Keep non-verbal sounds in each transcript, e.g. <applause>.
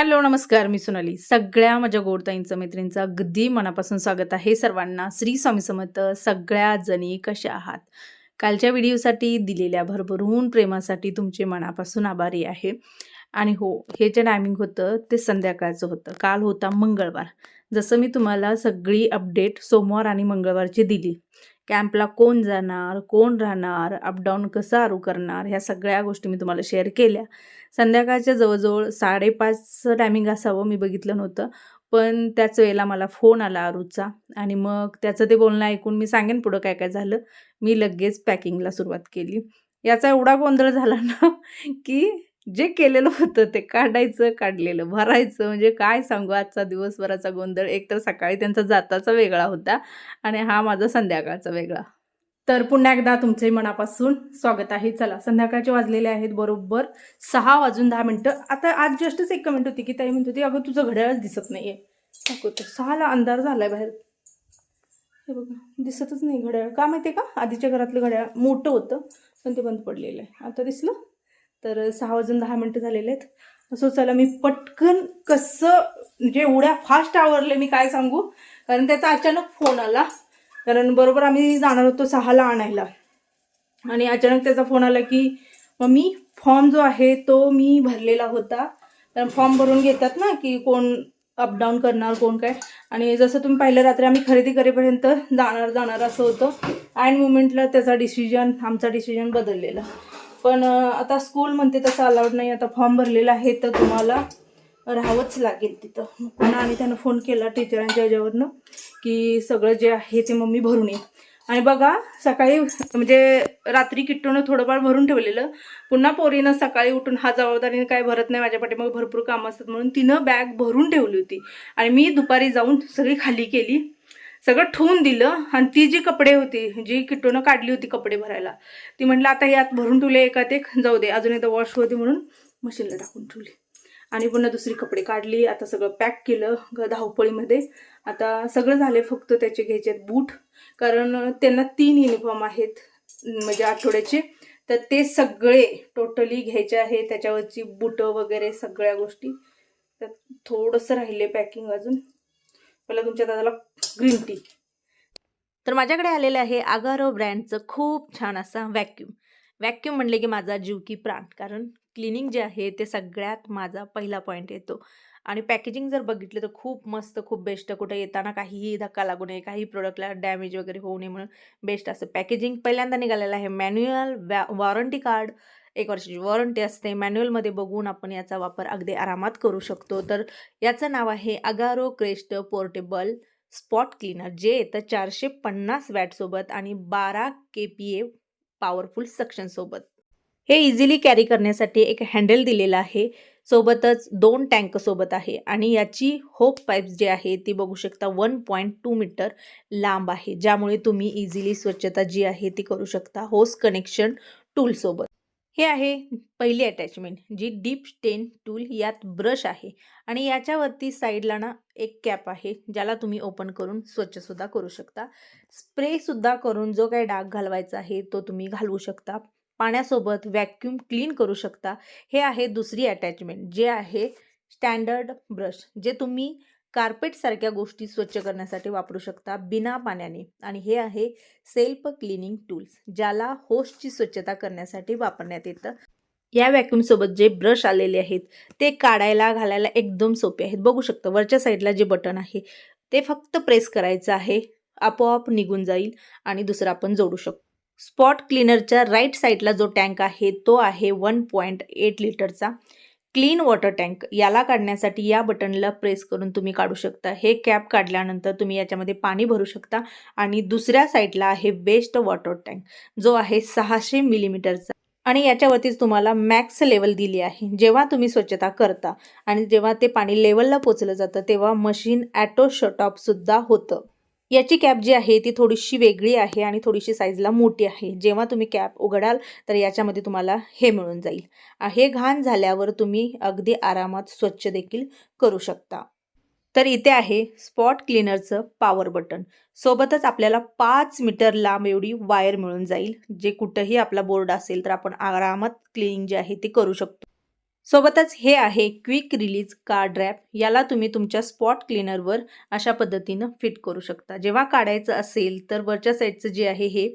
Hello नमस्कार मी सोनाली. सगळ्या माझ्या गोडताईंचं मैत्रिणींचं अगदी मनापासून स्वागत आहे सर्वांना. श्री स्वामी समर्थ सगळ्या जणी कशा आहात? कालच्या व्हिडिओसाठी दिलेल्या भरभरून प्रेमासाठी तुमचे मनापासून आभारी आहे. आणि हो हे जे टायमिंग होतं ते संध्याकाळचं होतं. काल होता मंगळवार. जसं मी तुम्हाला सगळी अपडेट सोमवार आणि मंगळवारची दिली. कॅम्पला कोण जाणार कोण राहणार अपडाऊन कसं आरू करणार ह्या सगळ्या गोष्टी मी तुम्हाला शेअर केल्या. संध्याकाळच्या जवळजवळ साडेपाचचं टायमिंग असावं मी बघितलं नव्हतं पण त्याच वेळेला मला फोन आला आरूचा आणि मग त्याचं ते बोलणं ऐकून मी सांगेन पुढं काय काय झालं. मी लगेच पॅकिंगला सुरुवात केली. याचा एवढा गोंधळ झाला ना की जे केलेलं होतं ते काढायचं काढलेलं भरायचं. म्हणजे काय सांगू आजचा दिवसभराचा गोंधळ. एक तर सकाळी त्यांचा जाताचा वेगळा होता आणि हा माझा संध्याकाळचा वेगळा. तर पुन्हा एकदा तुमचे मनापासून स्वागत आहे. चला संध्याकाळचे वाजलेले आहेत बरोबर सहा वाजून दहा मिनटं. आता आज जस्टच एक कमेंट होती की ताई म्हणत होती अगं तुझं घड्याळच दिसत नाहीये. दाखवतो. सहाला अंधार झालाय बाहेर. हे बघा दिसतच नाही घड्याळ. का माहिती का? आधीच्या घरातलं घड्याळ मोठं होतं पण ते बंद पडलेलं आहे. आता दिसलं? तर सहा वाजून दहा मिनटं झालेले आहेत. असं चला मी पटकन कसं म्हणजे एवढ्या फास्ट आवरले मी काय सांगू? कारण त्याचा अचानक फोन आला. कारण बरोबर आम्ही जाणार होतो सहाला आणायला. आणि अचानक त्याचा फोन आला की मी फॉर्म जो आहे तो मी भरलेला होता. कारण फॉर्म भरून घेतात ना की कोण अपडाऊन करणार कोण काय. आणि जसं तुम्ही पाहिलं रात्री आम्ही खरेदी करेपर्यंत जाणार जाणार असं होतं. अँड मुमेंटला त्याचा डिसिजन आमचा डिसिजन बदललेला. पण आता स्कूल म्हणते तसं अलाउड नाही. आता फॉर्म भरलेला आहे तर तुम्हाला राहावंच लागेल तिथं. पुन्हा आणि त्यानं फोन केला टीचरांच्या ह्याच्यावरनं की सगळं जे आहे ते मम्मी भरून ये आणि बघा सकाळी म्हणजे रात्री किट्टूनं थोडंफार भरून ठेवलेलं. पुन्हा पोरीनं सकाळी उठून हा जबाबदारीने काय भरत नाही माझ्या पाठीमागे भरपूर कामं असतात म्हणून तिनं बॅग भरून ठेवली होती. आणि मी दुपारी जाऊन सगळी खाली केली. सगळं ठेवून दिलं आणि ती जी कपडे होती जी किटोनं काढली होती कपडे भरायला ती म्हटलं आता यात भरून ठेवले एकात एक जाऊ दे अजून एकदा वॉश होते म्हणून मशीनला टाकून ठेवली. आणि पुन्हा दुसरी कपडे काढली आता सगळं पॅक केलं धावपळीमध्ये. आता सगळं झाले फक्त त्याचे घ्यायचे आहेत बूट कारण त्यांना तीन युनिफॉर्म आहेत म्हणजे आठवड्याचे. तर ते सगळे टोटली घ्यायचे आहे त्याच्यावरची बुटं वगैरे सगळ्या गोष्टी. तर थोडंसं राहिले पॅकिंग अजून. पहिला तुमच्या दादाला ग्रीन टी तर माझ्याकडे आलेलं आहे आगारो ब्रँडचं खूप छान असा व्हॅक्यूम व्हॅक्यूम म्हणले की माझा जीव की प्राण. कारण क्लिनिंग जे आहे ते सगळ्यात माझा पहिला पॉईंट येतो. आणि पॅकेजिंग जर बघितलं तर खूप मस्त खूप बेस्ट कुठे येताना काहीही धक्का लागू नये काही प्रोडक्टला डॅमेज वगैरे होऊ नये म्हणून बेस्ट असं. पॅकेजिंग पहिल्यांदा निघालेलं आहे. मॅन्युअल वॉरंटी कार्ड एक वर्षाची वॉरंटी असते. मॅन्युअलमध्ये बघून आपण याचा वापर अगदी आरामात करू शकतो. तर याचं नाव आहे Agaro crest portable spot cleaner जे येतं चारशे पन्नास वॅटसोबत आणि बारा के पी ए पॉवरफुल सक्शनसोबत हे इझिली कॅरी करण्यासाठी एक हँडल दिलेलं आहे. सोबतच दोन टँक सोबत आहे आणि याची होप पाईप्स जी आहे ती बघू शकता वन पॉईंट टू मीटर लांब आहे. ज्यामुळे तुम्ही इझिली स्वच्छता जी आहे ती करू शकता. होस कनेक्शन टूलसोबत हे आहे पहिली अटॅचमेंट जी डीप स्टेन टूल यात ब्रश आहे. आणि याच्यावरती साईडला ना एक कॅप आहे ज्याला तुम्ही ओपन करून स्वच्छसुद्धा करू शकता. स्प्रेसुद्धा करून जो काही डाग घालवायचा आहे तो तुम्ही घालवू शकता. पाण्यासोबत व्हॅक्यूम क्लीन करू शकता. हे आहे दुसरी अटॅचमेंट जे आहे स्टँडर्ड ब्रश जे तुम्ही कार्पेटसारख्या गोष्टी स्वच्छ करण्यासाठी वापरू शकता बिना पाण्याने. आणि हे आहे सेल्फ क्लिनिंग टूल्स ज्याला होस्टची स्वच्छता करण्यासाठी वापरण्यात येतं. या व्हॅक्यूमसोबत जे ब्रश आलेले आहेत ते काढायला घालायला एकदम सोपे आहेत. बघू शकता वरच्या साईडला जे बटन आहे ते फक्त प्रेस करायचं आहे. आपोआप निघून जाईल आणि दुसरं आपण जोडू शकतो स्पॉट क्लीनरच्या राईट साईडला जो टँक आहे तो आहे वन पॉईंट एट लिटरचा क्लीन वॉटर टँक याला काढण्यासाठी या बटनला प्रेस करून तुम्ही काढू शकता. हे कॅप काढल्यानंतर तुम्ही याच्यामध्ये पाणी भरू शकता. आणि दुसऱ्या साईडला आहे बेस्ट वॉटर टँक जो आहे सहाशे मिलीमीटरचा. आणि याच्यावरतीच तुम्हाला मॅक्स लेवल दिली आहे. जेव्हा तुम्ही स्वच्छता करता आणि जेव्हा ते पाणी लेवलला पोचलं जातं तेव्हा मशीन ॲटो शटऑफसुद्धा होतं. याची कॅप जी आहे ती थोडीशी वेगळी आहे आणि थोडीशी साईजला मोठी आहे. जेव्हा तुम्ही कॅप उघडाल तर याच्यामध्ये तुम्हाला हे मिळून जाईल. हे घाण झाल्यावर तुम्ही अगदी आरामात स्वच्छ देखील करू शकता. तर इथे आहे स्पॉट क्लीनरचं पॉवर बटन सोबतच आपल्याला पाच मीटर लांब एवढी वायर मिळून जाईल जे कुठंही आपला बोर्ड असेल तर आपण आरामात क्लिनिंग जे आहे ते करू शकतो. सोबतच हे आहे क्विक रिलीज कार्ड रॅप. याला तुम्ही तुमच्या स्पॉट क्लिनरवर अशा पद्धतीनं फिट करू शकता. जेव्हा काढायचं असेल तर वरच्या साईडचं जे आहे हे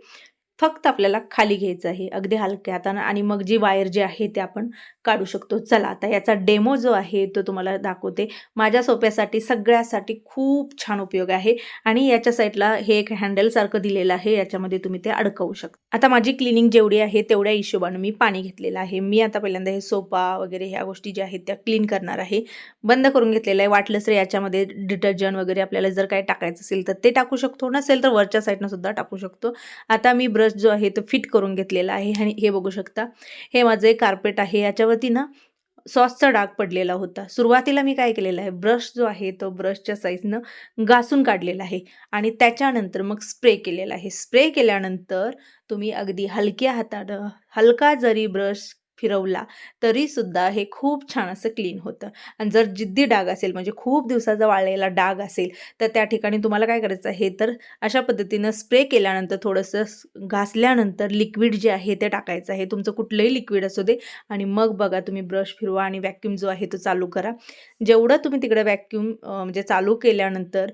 फक्त आपल्याला खाली घ्यायचं आहे. अगदी हलक्या हातानं आणि मग जी वायर जी आहे ते आपण काढू शकतो. चला आता याचा डेमो जो आहे तो तुम्हाला दाखवते. माझ्या सोप्यासाठी सगळ्यासाठी खूप छान उपयोग आहे आणि याच्या साईडला हे एक हँडलसारखं दिलेलं आहे. याच्यामध्ये तुम्ही ते अडकवू शकता. आता माझी क्लिनिंग जेवढी आहे तेवढ्या हिशोबानं मी पाणी घेतलेलं आहे. मी आता पहिल्यांदा हे सोपा वगैरे ह्या गोष्टी ज्या आहेत त्या क्लीन करणार आहे. बंद करून घेतलेलं आहे. वाटलंच रे याच्यामध्ये डिटर्जंट वगैरे आपल्याला जर काय टाकायचं असेल तर ते टाकू शकतो. नसेल तर वरच्या साईडनं सुद्धा टाकू शकतो. आता मी ब्रश जो आहे तो फिट करून घेतलेला आहे. आणि हे बघू शकता. हे माझं एक कार्पेट आहे. याच्यावर याच्यावरती ना सॉसचा डाग पडलेला होता. सुरुवातीला मी काय केलेलं आहे ब्रश जो आहे तो ब्रशच्या साईजनं घासून काढलेला आहे आणि त्याच्यानंतर मग स्प्रे केलेला आहे. स्प्रे केल्यानंतर तुम्ही अगदी हलक्या हातानं हलका जरी ब्रश फिरवला तरीसुद्धा हे खूप छान असं क्लीन होतं. आणि जर जिद्दी डाग असेल म्हणजे खूप दिवसाचा वाळलेला डाग असेल तर त्या ठिकाणी तुम्हाला काय करायचं आहे? तर अशा पद्धतीनं स्प्रे केल्यानंतर थोडंसं घासल्यानंतर लिक्विड जे आहे ते टाकायचं आहे. तुमचं कुठलंही लिक्विड असू दे आणि मग बघा तुम्ही ब्रश फिरवा आणि व्हॅक्यूम जो आहे तो चालू करा. जेवढं तुम्ही तिकडे व्हॅक्यूम म्हणजे चालू केल्यानंतर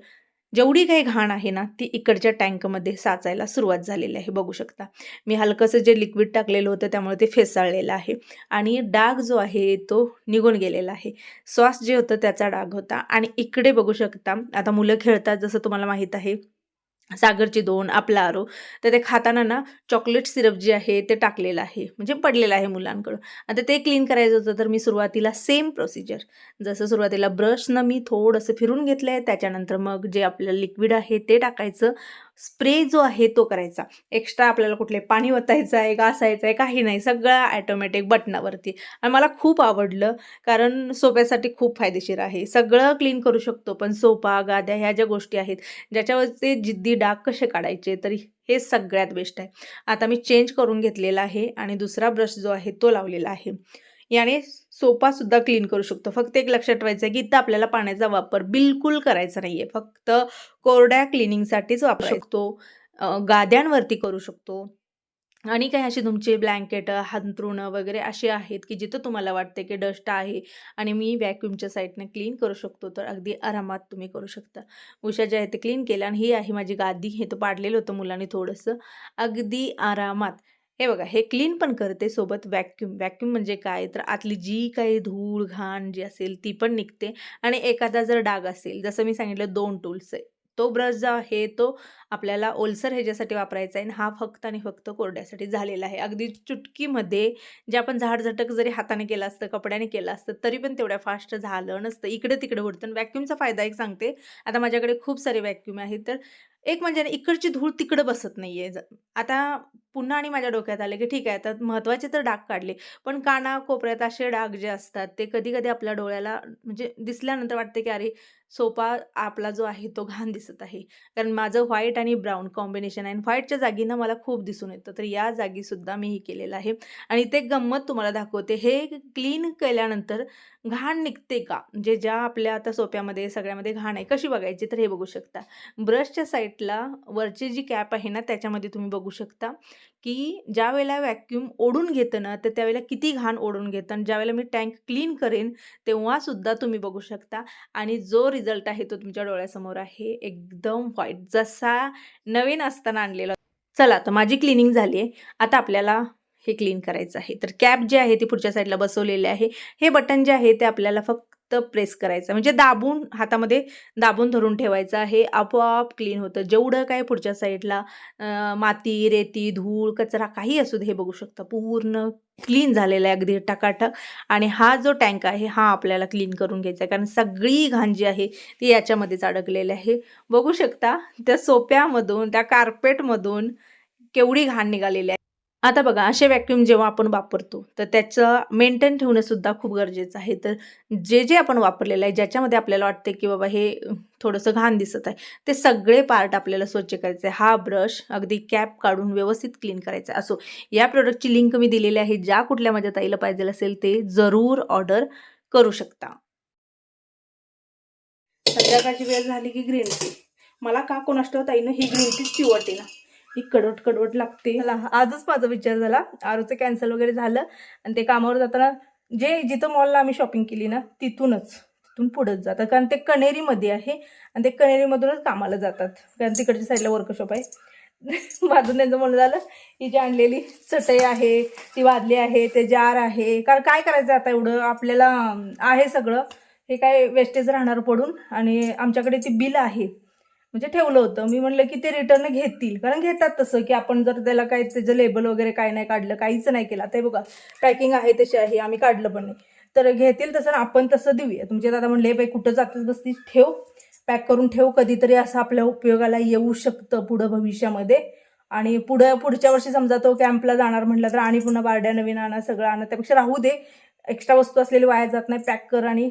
जेवढी काही घाण आहे ना ती इकडच्या टँकमध्ये साचायला सुरुवात झालेली आहे. बघू शकता. मी हलकंसं जे लिक्विड टाकलेलं होतं त्यामुळे ते फेसाळलेलं आहे. आणि डाग जो आहे तो निघून गेलेला आहे. श्वास जे होतं त्याचा डाग होता. आणि इकडे बघू शकता आता मुलं खेळतात जसं तुम्हाला माहीत आहे सागरची दोन आपला आरो. तर ते खाताना ना चॉकलेट सिरप जे आहे ते टाकलेलं आहे. म्हणजे पडलेलं आहे मुलांकडून आता ते क्लीन करायचं होतं तर मी सुरुवातीला सेम प्रोसिजर जसं सुरुवातीला ब्रशनं मी थोडंसं फिरून घेतलं आहे त्याच्यानंतर मग जे आपलं लिक्विड आहे ते टाकायचं. स्प्रे जो आहे तो करायचा. एक्स्ट्रा आपल्याला कुठले पाणी ओतायचं आहे घासायचं आहे काही नाही. सगळं ॲटोमॅटिक बटनावरती आणि मला खूप आवडलं कारण सोप्यासाठी खूप फायदेशीर आहे. सगळं क्लीन करू शकतो पण सोपा गाद्या ह्या ज्या गोष्टी आहेत ज्याच्यावरचे जिद्दी डाग कसे काढायचे तरी हे सगळ्यात बेस्ट आहे. आता मी चेंज करून घेतलेला आहे आणि दुसरा ब्रश जो आहे तो लावलेला आहे. याने सोपासुद्धा क्लीन करू शकतो. फक्त एक लक्षात ठेवायचं आहे की इथं आपल्याला पाण्याचा वापर बिलकुल करायचा नाही आहे फक्त कोरड्या क्लिनिंगसाठीच वापरू शकतो. गाद्यांवरती करू शकतो. आणि काही अशी तुमचे ब्लँकेट हांतरुणं वगैरे असे आहेत की जिथं तुम्हाला वाटते की डस्ट आहे आणि मी व्हॅक्यूमच्या साईडने क्लीन करू शकतो तर अगदी आरामात तुम्ही करू शकता. उषा जे आहे ते क्लीन केलं आणि ही आहे माझी गादी. हे तर पाडलेलं होतं मुलांनी थोडंसं. अगदी आरामात. हे बघा हे क्लीन पण करते सोबत व्हॅक्यूम व्हॅक्यूम म्हणजे काय? तर आतली जी काही धूळ घाण जी असेल ती पण निघते. आणि एखादा जर डाग असेल जसं मी सांगितलं दोन टूल्स आहे. तो ब्रश जो आहे तो आपल्याला ओलसर ह्याच्यासाठी वापरायचा आहे आणि हा फक्त आणि फक्त कोरड्यासाठी झालेला आहे. अगदी चुटकीमध्ये जे आपण झाडझटक जरी हाताने केलं असतं कपड्याने केलं असतं तरी पण तेवढ्या फास्ट झालं नसतं. इकडे तिकडे उडतं व्हॅक्यूमचा फायदा एक सांगते. आता माझ्याकडे खूप सारे व्हॅक्यूम आहेत तर एक म्हणजे इकडची धूळ तिकडं बसत नाही आहे आता पुन्हा आणि माझ्या डोक्यात आले की ठीक आहे आता महत्त्वाचे तर डाग काढले. पण काना कोपऱ्यात असे डाग जे असतात ते कधी कधी आपल्या डोळ्याला म्हणजे दिसल्यानंतर वाटते की अरे सोपा आपला जो आहे तो घाण दिसत आहे. कारण माझं व्हाईट आणि ब्राऊन कॉम्बिनेशन आहे. आणि व्हाईटच्या जागी ना मला खूप दिसून येतं. तर या जागीसुद्धा मी हे केलेलं आहे. आणि ते गंमत तुम्हाला दाखवते. हे क्लीन केल्यानंतर घाण निघते का? म्हणजे ज्या आपल्या आता सोप्यामध्ये सगळ्यामध्ये घाण आहे कशी बघायची? तर हे बघू शकता. ब्रशच्या साईडला वरची जी कॅप आहे ना त्याच्यामध्ये तुम्ही बघू शकता की ज्या वेळेला व्हॅक्यूम ओढून घेतं ना तर त्यावेळेला किती घाण ओढून घेतं. आणि ज्यावेळेला मी टँक क्लीन करेन तेव्हासुद्धा तुम्ही बघू शकता. आणि जो रिझल्ट आहे तो तुमच्या डोळ्यासमोर आहे. एकदम व्हाईट. जसा नवीन असताना आणलेला. चला तर माझी क्लिनिंग झाली आहे. आता आपल्याला हे क्लीन करायचं आहे. तर कॅप जे आहे ती पुढच्या साईडला बसवलेले आहे. हे बटन जे आहे ते आपल्याला फक्त प्रेस करायचं म्हणजे दाबून हातामध्ये दाबून धरून ठेवायचं आहे. आपोआप क्लीन होतं. जेवढं काय पुढच्या साईडला माती रेती धूळ कचरा काही असू दे हे बघू शकता. पूर्ण क्लीन झालेलं आहे अगदी टकाटक. आणि हा जो टँक आहे हा आपल्याला क्लीन करून घ्यायचा आहे. कारण सगळी घाण जी आहे ती याच्यामध्येच अडकलेली आहे. बघू शकता त्या सोप्यामधून त्या कार्पेटमधून केवढी घाण निघालेली आहे. आता बघा असे व्हॅक्यूम जेव्हा आपण वापरतो तर त्याचं मेंटेन ठेवणं सुद्धा खूप गरजेचं आहे. तर जे जे आपण वापरलेलं आहे ज्याच्यामध्ये आपल्याला वाटते की बाबा हे थोडंसं घाण दिसत आहे ते सगळे पार्ट आपल्याला स्वच्छ करायचे आहे. हा ब्रश अगदी कॅप काढून व्यवस्थित क्लीन करायचा आहे. असो या प्रोडक्टची लिंक मी दिलेली आहे. ज्या कुठल्या माझ्या ताईला पाहिजे असेल ते जरूर ऑर्डर करू शकता. संध्याकाळची वेळ झाली की ग्रीन टी मला का कोण असतो ताईनं ही ग्रीन टीच पिवटे ना. ही कडवट कडवट लागते. आजच माझा विचार झाला. आरोचं कॅन्सल वगैरे झालं. आणि ते कामावर जाताना जे जिथं मॉलला आम्ही शॉपिंग केली ना तिथूनच तिथून पुढंच जातात. कारण ते कणेरीमध्ये आहे आणि ते कणेरीमधूनच कामाला जातात. कारण तिकडच्या साईडला वर्कशॉप आहे. <laughs> माझं त्यांचं म्हणणं झालं ही जी आणलेली चटई आहे ती वादली आहे ते जार आहे. कारण काय करायचं आता एवढं? आपल्याला आहे सगळं. हे काय वेस्टेज राहणार पडून. आणि आमच्याकडे ती बिल आहे म्हणजे ठेवलं होतं. मी म्हणलं की ते रिटर्न घेतील. कारण घेतात तसं की आपण जर त्याला काय त्याचं लेबल वगैरे काय नाही काढलं काहीच नाही केलं. ते बघा पॅकिंग आहे तशी आहे आम्ही काढलं पण नाही. तर घेतील तसं आपण तसं देऊया. तुमचे दादा म्हणले बाई कुठं जातेस बसतीस? ठेव. पॅक करून ठेव. कधीतरी असं आपल्या उपयोगाला येऊ शकतं पुढं भविष्यामध्ये. आणि पुढं पुढच्या वर्षी समजा तो कॅम्पला जाणार म्हटलं तर आणि पुन्हा बारड्या नवीन आणा सगळं आणा. त्यापेक्षा राहू दे. एक्स्ट्रा वस्तू असलेली वाया जात नाही पॅक कर आणि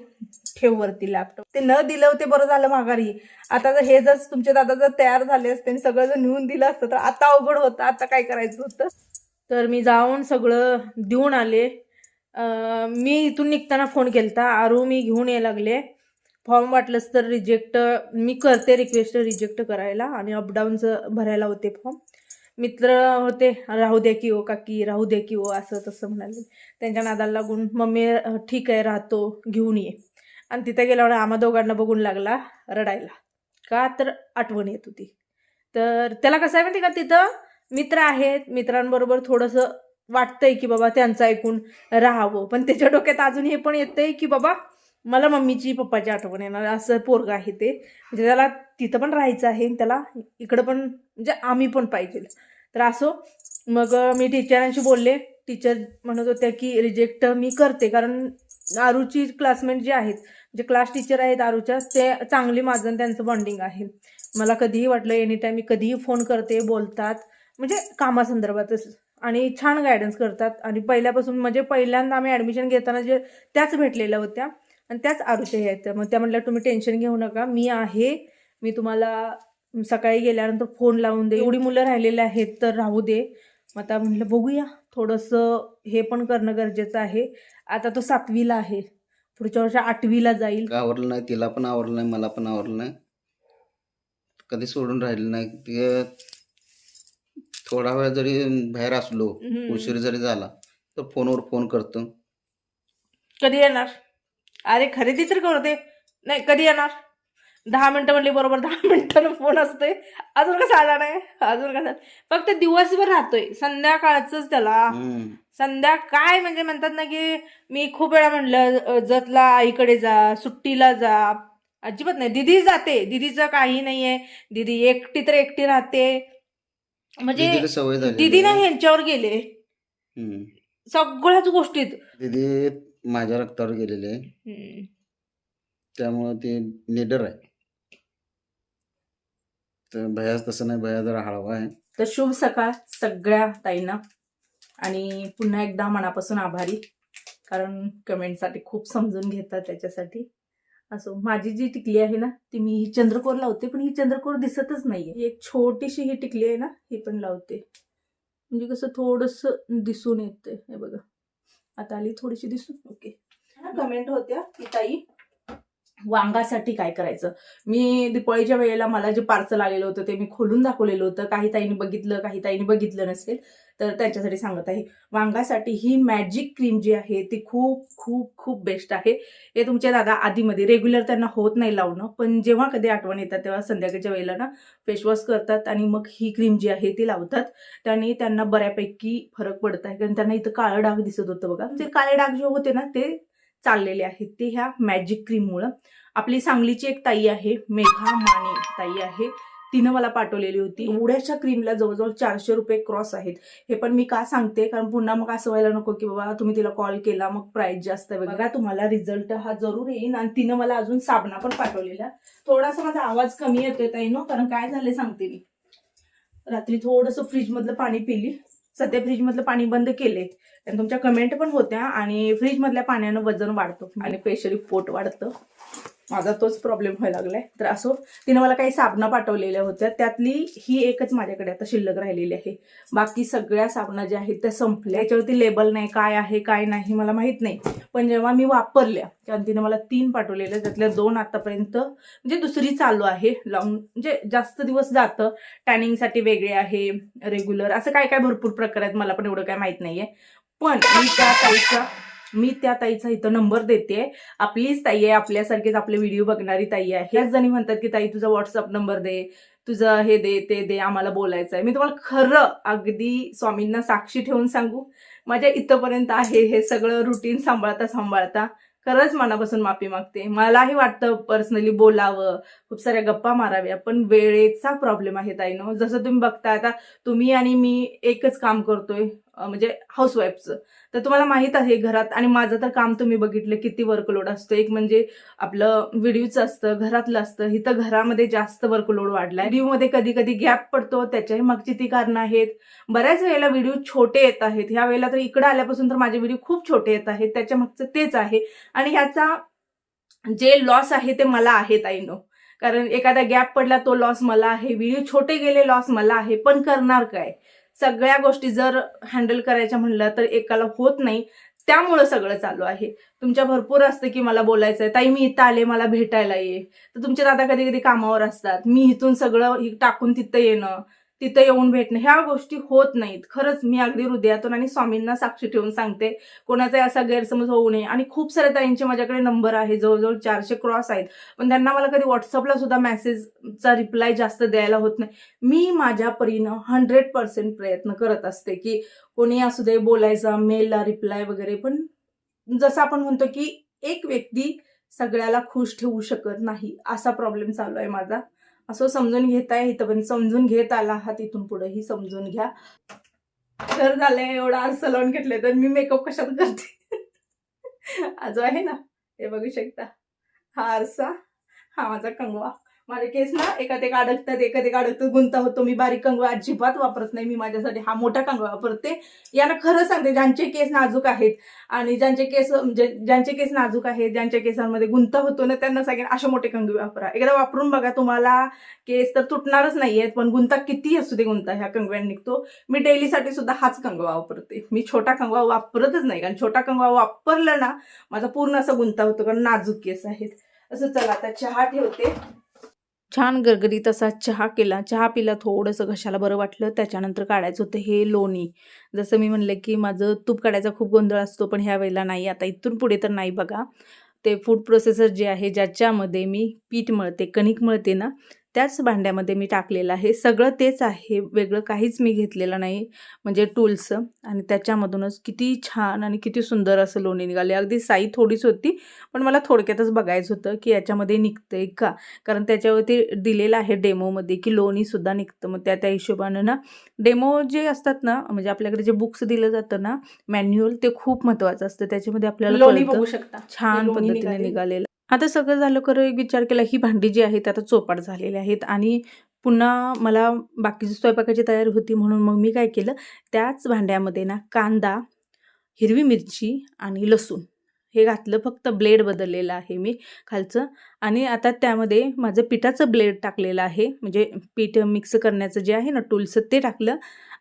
ठेव वरती लॅपटॉप ते न दिलं ते बरं झालं माघारी. आता जर हे जर तुमचे दादा जर तयार झाले असते आणि सगळं जर नेऊन दिलं असतं तर आता अवघड होतं. आता काय करायचं होतं? तर मी जाऊन सगळं देऊन आले. मी इथून निघताना फोन केलता. आरू मी घेऊन यायला लागले. फॉर्म वाटलंच तर रिजेक्ट मी करते रिक्वेस्ट रिजेक्ट करायला आणि अपडाऊनचं भरायला होते फॉर्म मित्र होते राहू द्या की ओ काकी राहू द्या की ओ असं तसं म्हणाले. त्यांच्या नादाला लागून मम्मी ठीक आहे राहतो घेऊन ये. आणि तिथे गेल्यावर आम्हा दोघांना बघून लागला रडायला. का तर आठवण येत होती. तर त्याला कसं आहे माहिती का तिथं? मित्र आहेत मित्रांबरोबर थोडंसं वाटतंय की बाबा त्यांचं ऐकून राहावं. पण त्याच्या डोक्यात अजून हे पण येतंय की बाबा मला मम्मीची पप्पाची आठवण येणार असं पोरग आहे ते. म्हणजे त्याला तिथं पण राहायचं आहे आणि त्याला इकडं पण म्हणजे आम्ही पण पाहिजे. तर असो मग मी टीचरांशी बोलले. टीचर म्हणत होत्या की रिजेक्ट मी करते. कारण आरूची क्लासमेट जे आहेत जे क्लास टीचर आहेत आरूच्या ते चांगली माझं त्यांचं बॉन्डिंग आहे. मला कधीही वाटलं एनी टाईम मी कधीही फोन करते बोलतात म्हणजे कामासंदर्भातच. आणि छान गायडन्स करतात. आणि पहिल्यापासून म्हणजे पहिल्यांदा आम्ही ॲडमिशन घेताना जे त्याच भेटलेल्या होत्या. आणि त्याच आरुच्या आहेत. मग त्या म्हटल्या तुम्ही टेन्शन घेऊ नका. मी आहे. मी तुम्हाला सकाळी गेल्यानंतर फोन लावून दे. एवढी मुलं राहिलेली आहेत तर राहू दे. मग आता म्हटलं बघूया. थोडंसं हे पण करणं गरजेचं आहे. आता तो सातवीला आहे. पुढच्या वर्षी आठवीला जाईल. आवडलं नाही? तिला पण आवडलं नाही मला पण आवडलं नाही. कधी सोडून राहिलं नाही. ते थोडा वेळ जरी बाहेर असलो हम्म. उशीर जरी झाला तर फोनवर फोन करतो. कधी येणार? अरे खरेदी तर करू दे नाही कधी येणार? दहा मिनिटं म्हणली बरोबर दहा <laughs> मिनिटानं फोन असतोय. अजून कसं आला नाही? अजून कसं फक्त दिवसभर राहतोय. संध्याकाळच त्याला. संध्या काय म्हणजे म्हणतात ना की मी खूप वेळा म्हणलं जतला आईकडे जा सुट्टीला जा. अजिबात नाही. दिदी जाते. दिदीचं काही नाहीये. दिदी एकटी तर एकटी राहते. म्हणजे दिदी ना ह्यांच्यावर गेले. सगळ्याच गोष्टीत. दीदी माझ्या रक्तावर गेलेले. त्यामुळे ते निडर आहे. तर भयाच तसं नाही भया जरा हळवा आहे. तर शुभ सकाळ सगळ्या ताईंना. आणि पुन्हा एकदा मनापासून आभारी कारण कमेंटसाठी खूप समजून घेतात त्याच्यासाठी. असो माझी जी टिकली आहे ना ती मी ही चंद्रकोर लावते पण ही चंद्रकोर दिसतच नाहीये. एक छोटीशी ही टिकली आहे ना ही पण लावते. म्हणजे कसं थोडस दिसून येते हे बघा. आता आली थोडीशी दिसून? ओके. कमेंट होत्या की ताई वांगासाठी काय करायचं? मी दिपाळीच्या वेळेला मला जे पार्सल आलेलं होतं ते मी खोलून दाखवलेलं होतं. काही ताईने बघितलं काही ताईने बघितलं नसेल तर त्यांच्यासाठी सांगत आहे. वांगासाठी ही मॅजिक क्रीम जी आहे ती खूप खूप खूप बेस्ट आहे. हे तुमच्या दादा आधीमध्ये रेग्युलर त्यांना होत नाही लावणं पण जेव्हा कधी आठवण येतात तेव्हा संध्याकाळच्या वेळेला ना फेसवॉश करतात आणि मग ही क्रीम जी आहे ती लावतात. त्याने त्यांना बऱ्यापैकी फरक पडत आहे. कारण त्यांना इथं काळं डाग दिसत होतं बघा. ते काळे डाग जे होते ना ते चाललेले आहेत. ते ह्या मॅजिक क्रीममुळं आपली सांगलीची एक ताई आहे मेघा माने ताई आहे. तिनं मला पाठवलेली होती. एवढ्याशा क्रीमला जवळजवळ चारशे रुपये क्रॉस आहेत. हे पण मी का सांगते? कारण पुन्हा मग असं व्हायला नको की बाबा तुम्ही तिला कॉल केला मग प्राइस जास्त आहे बघा तुम्हाला रिझल्ट हा जरूर येईल आणि तिनं मला अजून साबणा पण पाठवलेला. थोडासा माझा आवाज कमी येतोय ताई नो? कारण काय झाले सांगते मी. रात्री थोडंसं फ्रीजमधलं पाणी पिली. सध्या फ्रीजमधलं पाणी बंद केले आणि तुमच्या कमेंट पण होत्या आणि फ्रीजमधल्या पाण्यानं वजन वाढतं. आणि स्पेशली पोट वाढतं. माझा तोच प्रॉब्लेम व्हायला लागलाय. तर असो तिने मला काही साबणं पाठवलेल्या होत्या. त्यातली ही एकच माझ्याकडे आता शिल्लक राहिलेली आहे. बाकी सगळ्या साबणा ज्या आहेत त्या संपल्या. याच्यावरती लेबल नाही काय आहे काय नाही मला माहीत नाही. पण जेव्हा मी वापरल्या कारण तिने मला तीन पाठवलेल्या. त्यातल्या दोन आतापर्यंत म्हणजे दुसरी चालू आहे. लॉंग म्हणजे जास्त दिवस जातं. टॅनिंगसाठी वेगळे आहे रेग्युलर असं काय काय भरपूर प्रकार आहेत मला पण एवढं काय माहीत नाहीये. पण मी त्या ताईचा मी त्या ताईचा इथं नंबर देते. आपलीच ताई आहे आपल्यासारखीच आपले व्हिडिओ बघणारी ताई आहे. ह्याच जणी म्हणतात की ताई तुझा व्हॉट्सअप नंबर दे तुझं हे दे ते दे आम्हाला बोलायचं आहे. मी तुम्हाला खरं अगदी स्वामींना साक्षी ठेवून सांगू माझ्या इथंपर्यंत आहे हे सगळं रुटीन सांभाळता सांभाळता खरंच मनापासून माफी मागते. मलाही वाटतं पर्सनली बोलावं खूप साऱ्या गप्पा माराव्या पण वेळेचा प्रॉब्लेम आहे ताईनो. जसं तुम्ही बघता आता तुम्ही आणि मी एकच काम करतोय. म्हणजे हाऊसवाईफचं तर तुम्हाला माहीत आहे घरात आणि माझं तर काम तुम्ही बघितलं किती वर्कलोड असतं. एक म्हणजे आपलं व्हिडिओचं असतं घरातलं असतं. इथं घरामध्ये जास्त वर्कलोड वाढलाय. व्हिडिओमध्ये कधी कधी गॅप पडतो त्याच्याही मागची ती कारणं आहेत. बऱ्याच वेळेला व्हिडिओ छोटे येत आहेत. ह्या वेळेला तर इकडे आल्यापासून तर माझे व्हिडिओ खूप छोटे येत आहेत. त्याच्या मागचं तेच आहे. आणि ह्याचा जे लॉस आहे ते मला आहेत आय नो कारण एखादा गॅप पडला तो लॉस मला आहे. व्हिडिओ छोटे गेले लॉस मला आहे. पण करणार काय? सगळ्या गोष्टी जर हँडल करायच्या म्हणलं तर एकाला होत नाही. त्यामुळं सगळं चालू आहे. तुमच्या भरपूर असतं की मला बोलायचं आहे ताई मी इथं आले मला भेटायला ये. तर तुमचे दादा कधी कधी कामावर असतात. मी इथून सगळं टाकून तिथं येणं. तिथं येऊन भेटणं ह्या गोष्टी होत नाहीत. खरंच मी अगदी हृदयातून आणि स्वामींना साक्षी ठेवून सांगते कोणाचाही असा गैरसमज होऊ नये. आणि खूप साऱ्या ताईंचे माझ्याकडे नंबर आहे जवळजवळ चारशे क्रॉस आहेत. पण त्यांना मला कधी व्हॉट्सअपला सुद्धा मेसेजचा रिप्लाय जास्त द्यायला होत नाही. मी माझ्या परीनं हंड्रेड पर्सेंट प्रयत्न करत असते की कोणी असू दे बोलायचा मेलला रिप्लाय वगैरे पण जसं आपण म्हणतो की एक व्यक्ती सगळ्याला खुश ठेवू शकत नाही असा प्रॉब्लेम चालू आहे माझा. असं समजून घेताय इथं पण समजून घेत आला हा तिथून पुढेही समजून घ्या. तर झालंय एवढा आज सलॉन घेतले तर मी मेकअप कशात करते? <laughs> आज आहे ना हे बघू शकता. हा आरसा हा माझा कंगवा. माझे केस ना एखादे एक अडकतात एखादे अडकतात गुंता होतो. मी बारीक कंगवा अजिबात वापरत नाही. मी माझ्यासाठी हा मोठा कंगवा वापरते. यांना खरं सांगते ज्यांचे केस नाजूक आहेत आणि ज्यांचे केस म्हणजे ज्यांचे केस नाजूक आहेत ज्यांच्या केसांमध्ये गुंता होतो ना त्यांना सांगेन असे मोठे कंगवे वापरा. एकदा वापरून बघा तुम्हाला. केस तर तुटणारच नाही आहेत पण गुंता किती असू दे गुंता ह्या कंगव्याने निघतो. मी डेलीसाठी सुद्धा हाच कंगवा वापरते. मी छोटा कंगवा वापरतच नाही कारण छोटा कंगवा वापरला ना माझा पूर्ण असा गुंता होतो कारण नाजूक केस आहेत. असं चला आता चहा ठेवते. छान गरगरीत असा चहा केला. चहा पिला थोडंसं घशाला बरं वाटलं त्याच्यानंतर काढायचं होतं हे लोणी. जसं मी म्हणलं की माझं तूप काढायचा खूप गोंधळ असतो पण ह्या वेळेला नाही आता इथून पुढे तर नाही बघा. ते फूड प्रोसेसर जे आहे ज्याच्यामध्ये मी पीठ मळते कणिक मळते ना त्याच भांड्यामध्ये मी टाकलेलं आहे. सगळं तेच आहे. वेगळं काहीच मी घेतलेलं नाही. म्हणजे टूल्सचं आणि त्याच्यामधूनच किती छान आणि किती सुंदर असं लोणी निघाले. अगदी साई थोडीच होती पण मला थोडक्यातच बघायचं होतं की याच्यामध्ये निघतंय का? कारण त्याच्यावरती दिलेलं आहे डेमोमध्ये की लोणीसुद्धा निघतं. मग त्या त्या हिशोबानं ना डेमो जे असतात ना म्हणजे आपल्याकडे जे बुक्स दिलं जातं ना मॅन्युअल ते खूप महत्त्वाचं असतं. त्याच्यामध्ये आपल्याला. बघू शकता. छान पद्धतीने निघाले. निघालेलं आता सगळं झालं खरं एक विचार केला ही भांडी जी आहेत आता चोपाट झालेली आहेत आणि पुन्हा मला बाकीची स्वयंपाकाची तयारी होती म्हणून मग मी काय केलं त्याच भांड्यामध्ये ना कांदा हिरवी मिरची आणि लसूण हे घातलं फक्त ब्लेड बदललेलं आहे मी खालचं आणि आता त्यामध्ये माझं पिठाचं ब्लेड टाकलेलं आहे म्हणजे पीठ मिक्स करण्याचं जे आहे ना टूल्स ते टाकलं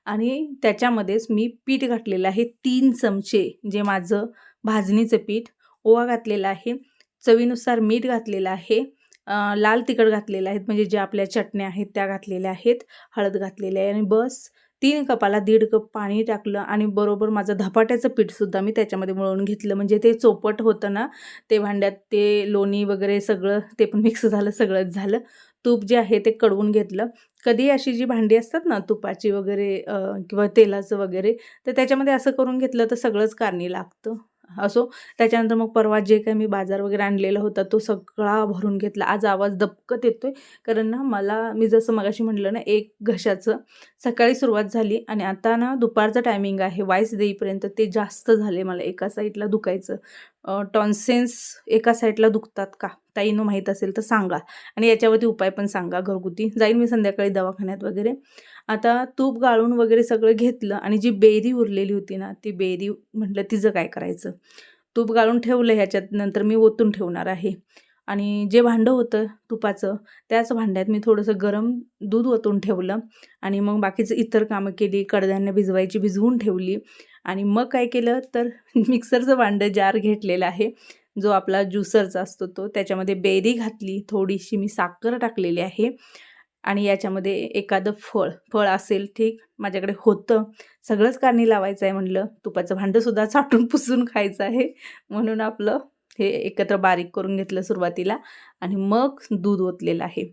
आणि त्याच्यामध्येच मी पीठ घातलेलं आहे तीन चमचे जे माझं भाजणीचं पीठ ओवा घातलेला आहे चवीनुसार मीठ घातलेलं आहे. लाल तिखट घातलेलं आहेत म्हणजे ज्या आपल्या चटण्या आहेत त्या घातलेल्या आहेत. हळद घातलेली आहे आणि बस. तीन कपाला दीड कप पाणी टाकलं आणि बरोबर माझं धपाट्याचं पीठसुद्धा मी त्याच्यामध्ये मळून घेतलं. म्हणजे ते चोपट होतं ना ते भांड्यात ते लोणी वगैरे सगळं ते पण मिक्स झालं सगळंच झालं. तूप जे आहे ते कडवून घेतलं. कधी अशी जी भांडी असतात ना तुपाची वगैरे किंवा तेलाचं वगैरे तर त्याच्यामध्ये असं करून घेतलं तर सगळंच कारणी लागतं. असो. त्याच्यानंतर मग परवा जे काही मी बाजार वगैरे आणलेला होता तो सगळा भरून घेतला. आज आवाज दबकत आहे कारण ना मला मी जसं मगाशी म्हटलं ना एक घशाचं सकाळी सुरुवात झाली आणि आता ना दुपारचं टायमिंग आहे. वाईस देईपर्यंत ते जास्त झाले मला. एका साईडला दुखायचं. टॉन्सेन्स एका साईडला दुखतात का? ताईनं माहीत असेल तर सांगा. आणि याच्यावरती उपाय पण सांगा घरगुती. जाईन मी संध्याकाळी दवाखान्यात वगैरे. आता तूप गाळून वगैरे सगळं घेतलं आणि जी बेरी उरलेली होती ना ती बेरी म्हटलं तिचं काय करायचं? तूप गाळून ठेवलं ह्याच्यात नंतर मी ओतून ठेवणार आहे. आणि जे भांडं होतं तुपाचं त्याच भांड्यात मी थोडंसं गरम दूध ओतून ठेवलं आणि मग बाकीचं इतर कामं केली कडधान्य भिजवायची भिजवून ठेवली. आणि मग काय केलं तर <laughs> मिक्सरचं भांडं जार घेतलेलं आहे. जो आपला ज्युसरचा असतो तो त्याच्यामध्ये बेरी घातली. थोडीशी मी साखर टाकलेली आहे. आणि याच्यामध्ये एखादं फळ फळ असेल ठीक माझ्याकडे होतं. सगळंच कारणी लावायचं आहे म्हणलं. तुपाचं भांडंसुद्धा <laughs> साठून पुसून खायचं आहे. म्हणून आपलं हे एकत्र बारीक करून घेतलं सुरुवातीला आणि मग दूध ओतलेलं आहे.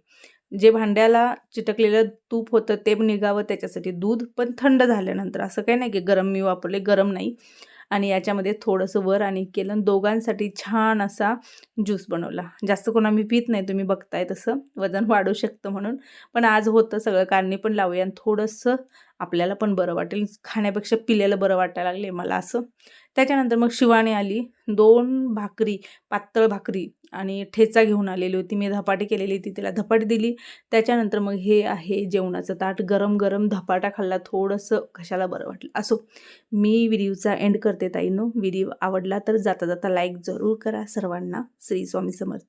जे भांड्याला चिटकलेलं तूप होतं ते निघावं त्याच्यासाठी दूध पण थंड झाल्यानंतर. असं काही नाही की गरम मी वापरले गरम नाही. आणि याच्यामध्ये थोडंसं वर आणि केलं आणि दोघांसाठी छान असा ज्यूस बनवला. जास्त कोण आम्ही पित नाही तुम्ही बघताय तसं. वजन वाढू शकतं म्हणून. पण आज होतं सगळं कारणी पण लावूया आणि थोडंसं आपल्याला पण बरं वाटेल. खाण्यापेक्षा पिल्याला बरं वाटायला लागले मला असं. त्याच्यानंतर मग शिवानी आली. दोन भाकरी पातळ भाकरी. आणि ठेचा घेऊन आलेली होती. मी धपाटी केलेली होती तिला धपाटी दिली. त्याच्यानंतर मग हे आहे जेवणाचं ताट. गरम गरम धपाटा खाल्ला. थोडंसं कशाला बरं वाटलं? असो. मी व्हिडिओचा एंड करते ताईनो. व्हिडिओ आवडला तर जाता जाता लाईक जरूर करा. सर्वांना श्री स्वामी समर्थ.